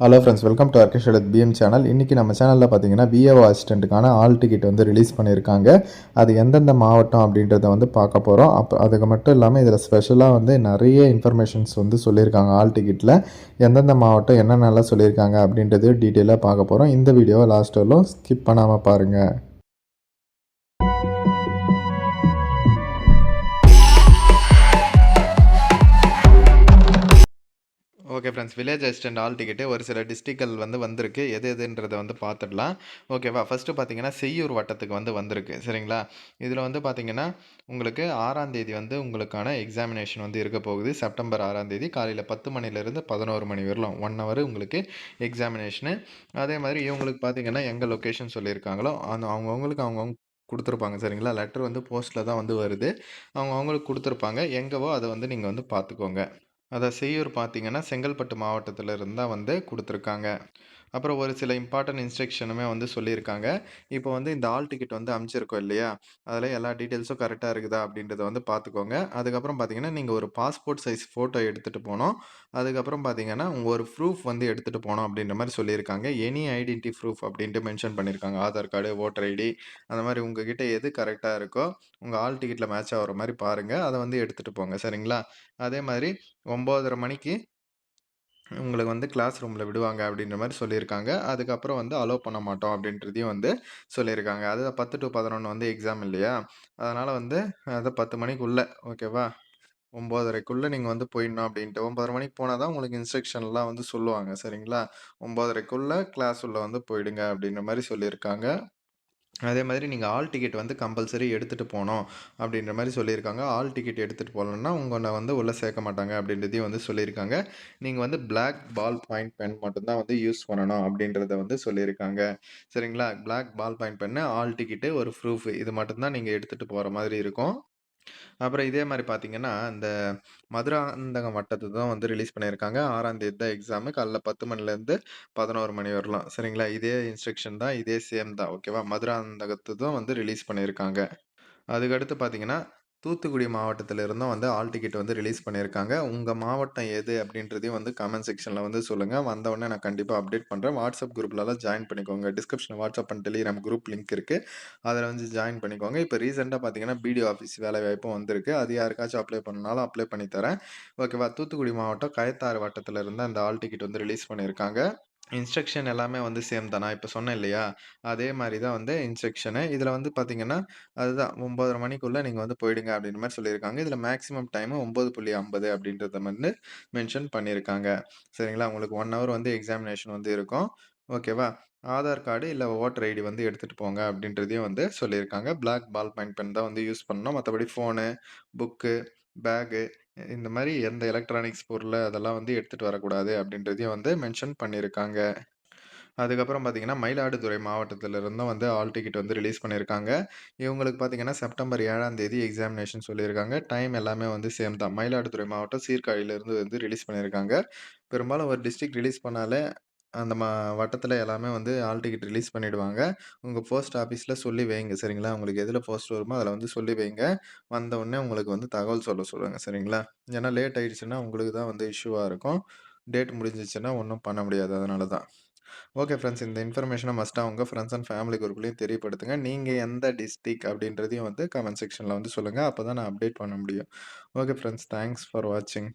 Hello friends welcome to Arkesh PM channel இன்றைக்கி நம்ம சேனலில் பார்த்தீங்கன்னா பிஏஓ அசிஸ்டண்ட்டுக்கான ஆல் டிக்கெட் வந்து ரிலீஸ் பண்ணியிருக்காங்க. அது எந்தெந்த மாவட்டம் அப்படின்றத வந்து பார்க்க போகிறோம் அப்போ அதுக்கு மட்டும் இல்லாமல் இதில் ஸ்பெஷலாக வந்து நிறைய இன்ஃபர்மேஷன்ஸ் வந்து சொல்லியிருக்காங்க ஆல் டிக்கெட்டில் எந்தெந்த மாவட்டம் என்னென்னலாம் சொல்லியிருக்காங்க அப்படின்றது டீட்டெயிலாக பார்க்க போகிறோம் இந்த வீடியோவை லாஸ்ட் வரலும் ஸ்கிப் பண்ணாமல் பாருங்கள் okay friends village assistant hall ticket ஒரு சில டிஸ்ட்ரிக்கள் வந்து வந்திருக்கு. எது எதுன்றதை வந்து பார்த்துடலாம். ஓகேவா ஃபஸ்ட்டு பார்த்தீங்கன்னா செய்யூர் வட்டத்துக்கு வந்து வந்திருக்கு. சரிங்களா? இதில் வந்து பார்த்தீங்கன்னா உங்களுக்கு ஆறாம் தேதி வந்து உங்களுக்கான எக்ஸாமினேஷன் வந்து இருக்க போகுது. செப்டம்பர் ஆறாம் தேதி காலையில் பத்து மணிலேருந்து பதினோரு மணி வரலாம். ஒன் ஹவர் உங்களுக்கு எக்ஸாமினேஷனு அதே மாதிரி இவங்களுக்கு பார்த்தீங்கன்னா எங்கே லொக்கேஷன் சொல்லியிருக்காங்களோ அந்த அவங்கவுங்களுக்கு அவங்கவுங்க கொடுத்துருப்பாங்க. சரிங்களா? லெட்டர் வந்து போஸ்ட்டில் தான் வந்து வருது. அவங்க அவங்களுக்கு கொடுத்துருப்பாங்க. எங்கவோ அதை வந்து நீங்கள் வந்து பார்த்துக்கோங்க. அதை செய்யூர் பார்த்தீங்கன்னா செங்கல்பட்டு மாவட்டத்தில் இருந்தால் வந்து கொடுத்துருக்காங்க. அப்புறம் ஒரு சில இம்பார்ட்டன்ட் இன்ஸ்ட்ரக்ஷனுமே வந்து சொல்லியிருக்காங்க இப்போ வந்து இந்த ஆல் டிக்கெட் வந்து அமைச்சிருக்கோம் இல்லையா? அதில் எல்லா டீட்டெயில்ஸும் கரெக்டாக இருக்குதா அப்படின்றத வந்து பார்த்துக்கோங்க அதுக்கப்புறம் பார்த்தீங்கன்னா நீங்கள் ஒரு பாஸ்போர்ட் சைஸ் ஃபோட்டோ எடுத்துகிட்டு போனோம். அதுக்கப்புறம் பார்த்தீங்கன்னா ஒரு ப்ரூஃப் வந்து எடுத்துகிட்டு போனோம் அப்படின்ற மாதிரி சொல்லியிருக்காங்க எனி ஐடென்டி ப்ரூஃப் அப்படின்ட்டு மென்ஷன் பண்ணியிருக்காங்க ஆதார் கார்டு ஓட்டர் ஐடி அந்த மாதிரி உங்ககிட்ட எது கரெக்டாக இருக்கோ உங்கள் ஆல் டிக்கெட்டில் மேட்ச் ஆகிற மாதிரி பாருங்கள் அதை வந்து எடுத்துகிட்டு போங்க. சரிங்களா? அதே மாதிரி ஒம்போதரை மணிக்கு உங்களுக்கு வந்து கிளாஸ் ரூமில் விடுவாங்க அப்படின்ற மாதிரி சொல்லியிருக்காங்க. அதுக்கப்புறம் வந்து அலோவ் பண்ண மாட்டோம் அப்படின்றதையும் வந்து சொல்லியிருக்காங்க. அது பத்து டு பதினொன்று வந்து எக்ஸாம் இல்லையா? அதனால் வந்து அதை பத்து மணிக்குள்ளே ஓகேவா ஒம்போதரைக்குள்ளே நீங்கள் வந்து போயிடணும் அப்படின்ட்டு. ஒம்பதரை மணிக்கு போனால் தான் உங்களுக்கு இன்ஸ்ட்ரக்ஷன்லாம் வந்து சொல்லுவாங்க சரிங்களா? ஒம்போதரைக்குள்ளே கிளாஸ் உள்ளே வந்து போயிடுங்க அப்படின்ற மாதிரி சொல்லியிருக்காங்க. அதே மாதிரி நீங்கள் ஆல் டிக்கெட் வந்து கம்பல்சரி எடுத்துகிட்டு போகணும் அப்படின்ற மாதிரி சொல்லியிருக்காங்க. ஆல் டிக்கெட் எடுத்துகிட்டு போகலன்னா உங்களை வந்து உள்ளே சேர்க்க மாட்டாங்க அப்படின்றதையும் வந்து சொல்லியிருக்காங்க. நீங்கள் வந்து பிளாக் பால் பாயிண்ட் பென் மட்டும்தான் வந்து யூஸ் பண்ணணும் அப்படின்றத வந்து சொல்லியிருக்காங்க. சரிங்களா? Black ball point pen hall ticket ஒரு ப்ரூஃப் இது மட்டும்தான் நீங்கள் எடுத்துகிட்டு போகிற மாதிரி இருக்கும். அப்புறம் இதே மாதிரி பார்த்தீங்கன்னா, இந்த மதுராந்தகம் வட்டத்தை தான் வந்து ரிலீஸ் பண்ணியிருக்காங்க. 6ஆம் தேதி தான் எக்ஸாமு. காலைல 10 மணிலேருந்து 11 மணி வரலாம். சரிங்களா? இதே இன்ஸ்ட்ரக்ஷன் தான். இதே சேம் தான். ஓகேவா? மதுராந்தகத்து தான் வந்து ரிலீஸ் பண்ணியிருக்காங்க. அதுக்கடுத்து பார்த்தீங்கன்னா தூத்துக்குடி மாவட்டத்தில் இருந்தும் வந்து ஆல் டிக்கெட் வந்து ரிலீஸ் பண்ணியிருக்காங்க. உங்கள் மாவட்டம் எது அப்படின்றதையும் வந்து கமெண்ட் செக்ஷனில் வந்து சொல்லுங்கள் வந்தவுடனே நான் கண்டிப்பாக அப்டேட் பண்ணுறேன் வாட்ஸ்அப் குரூப்லலாம் ஜாயின் பண்ணிக்கோங்க. டிஸ்கிரிப்ஷனில் WhatsApp and Telegram group link இருக்குது அதில் வந்து ஜாயின் பண்ணிக்கோங்க. இப்போ ரீசெண்டாக பார்த்தீங்கன்னா பிடிஓ ஆஃபீஸ் வேலை வாய்ப்பும் வந்திருக்கு. அது யாருக்காச்சும் அப்ளை பண்ணாலும் அப்ளை பண்ணி தரேன். ஓகேவா தூத்துக்குடி மாவட்டம் கயத்தாறு வட்டத்தில் இருந்து அந்த ஆல் டிக்கெட் வந்து ரிலீஸ் பண்ணியிருக்காங்க. இன்ஸ்ட்ரக்ஷன் எல்லாமே வந்து சேம் தான். நான் சொன்னேன் இல்லையா? அதே மாதிரி தான் வந்து இன்ஸ்ட்ரக்ஷனு. இதில் வந்து பார்த்தீங்கன்னா, அதுதான் ஒம்பதரை மணிக்குள்ளே நீங்கள் வந்து போயிடுங்க அப்படின்ற மாதிரி சொல்லியிருக்காங்க. இதில் மேக்ஸிமம் டைமு 9.50 அப்படின்றத வந்து மென்ஷன் பண்ணியிருக்காங்க. சரிங்களா? உங்களுக்கு ஒன் ஹவர் வந்து எக்ஸாமினேஷன் வந்து இருக்கும். ஓகேவா? ஆதார் கார்டு இல்லை ஓட்டர் ஐடி வந்து எடுத்துகிட்டு போங்க அப்படின்றதையும் வந்து சொல்லியிருக்காங்க. பிளாக் பால் பாயிண்ட் பென் தான் வந்து யூஸ் பண்ணணும். மற்றபடி ஃபோனு, புக்கு, பேகு இந்த மாரி எந்த எலக்ட்ரானிக்ஸ் பொருள் அதெல்லாம் வந்து எடுத்துட்டு வரக்கூடாது அப்படின்றதையும் வந்து மென்ஷன் பண்ணியிருக்காங்க. அதுக்கப்புறம் பார்த்தீங்கன்னா, மயிலாடுதுறை மாவட்டத்திலிருந்தும் வந்து ஆல் டிக்கெட் வந்து ரிலீஸ் பண்ணியிருக்காங்க. இவங்களுக்கு பார்த்தீங்கன்னா, செப்டம்பர் 7ஆம் தேதி எக்ஸாமினேஷன் சொல்லியிருக்காங்க. டைம் எல்லாமே வந்து சேம் தான். மயிலாடுதுறை மாவட்டம் சீர்காழியிலிருந்து வந்து ரிலீஸ் பண்ணியிருக்காங்க. பெரும்பாலும் ஒரு டிஸ்ட்ரிக்ட் ரிலீஸ் பண்ணாலே அந்த மா வட்டத்தில் எல்லாமே வந்து ஆல் டிக்கெட் ரிலீஸ் பண்ணிடுவாங்க. உங்க போஸ்ட் ஆஃபீஸ்ல சொல்லி வைங்க சரிங்களா? உங்களுக்கு எதில் போஸ்ட் வருமோ அதில் வந்து சொல்லி வைங்க. வந்தவுடனே உங்களுக்கு வந்து தகவல் சொல்ல சொல்லுங்க சரிங்களா? ஏன்னா லேட் ஆயிடுச்சுன்னா உங்களுக்கு தான் வந்து இஷ்யூவா இருக்கும். டேட் முடிஞ்சிச்சுன்னா ஒண்ணும் பண்ண முடியாது. அதனால தான். ஓகே ஃப்ரெண்ட்ஸ் இந்த இன்ஃபர்மேஷன மஸ்ட்டா உங்க ஃப்ரெண்ட்ஸ் அண்ட் ஃபேமிலி குரூப்லயும் தெரியப்படுத்துங்க. நீங்க எந்த டிஸ்ட்ரிக்ட் அப்படின்றதையும் வந்து கமெண்ட் செக்ஷன்ல வந்து சொல்லுங்க. அப்பதான் நான் அப்டேட் பண்ண முடியும். ஓகே ஃப்ரெண்ட்ஸ் தேங்க்ஸ் ஃபார் வாட்சிங்.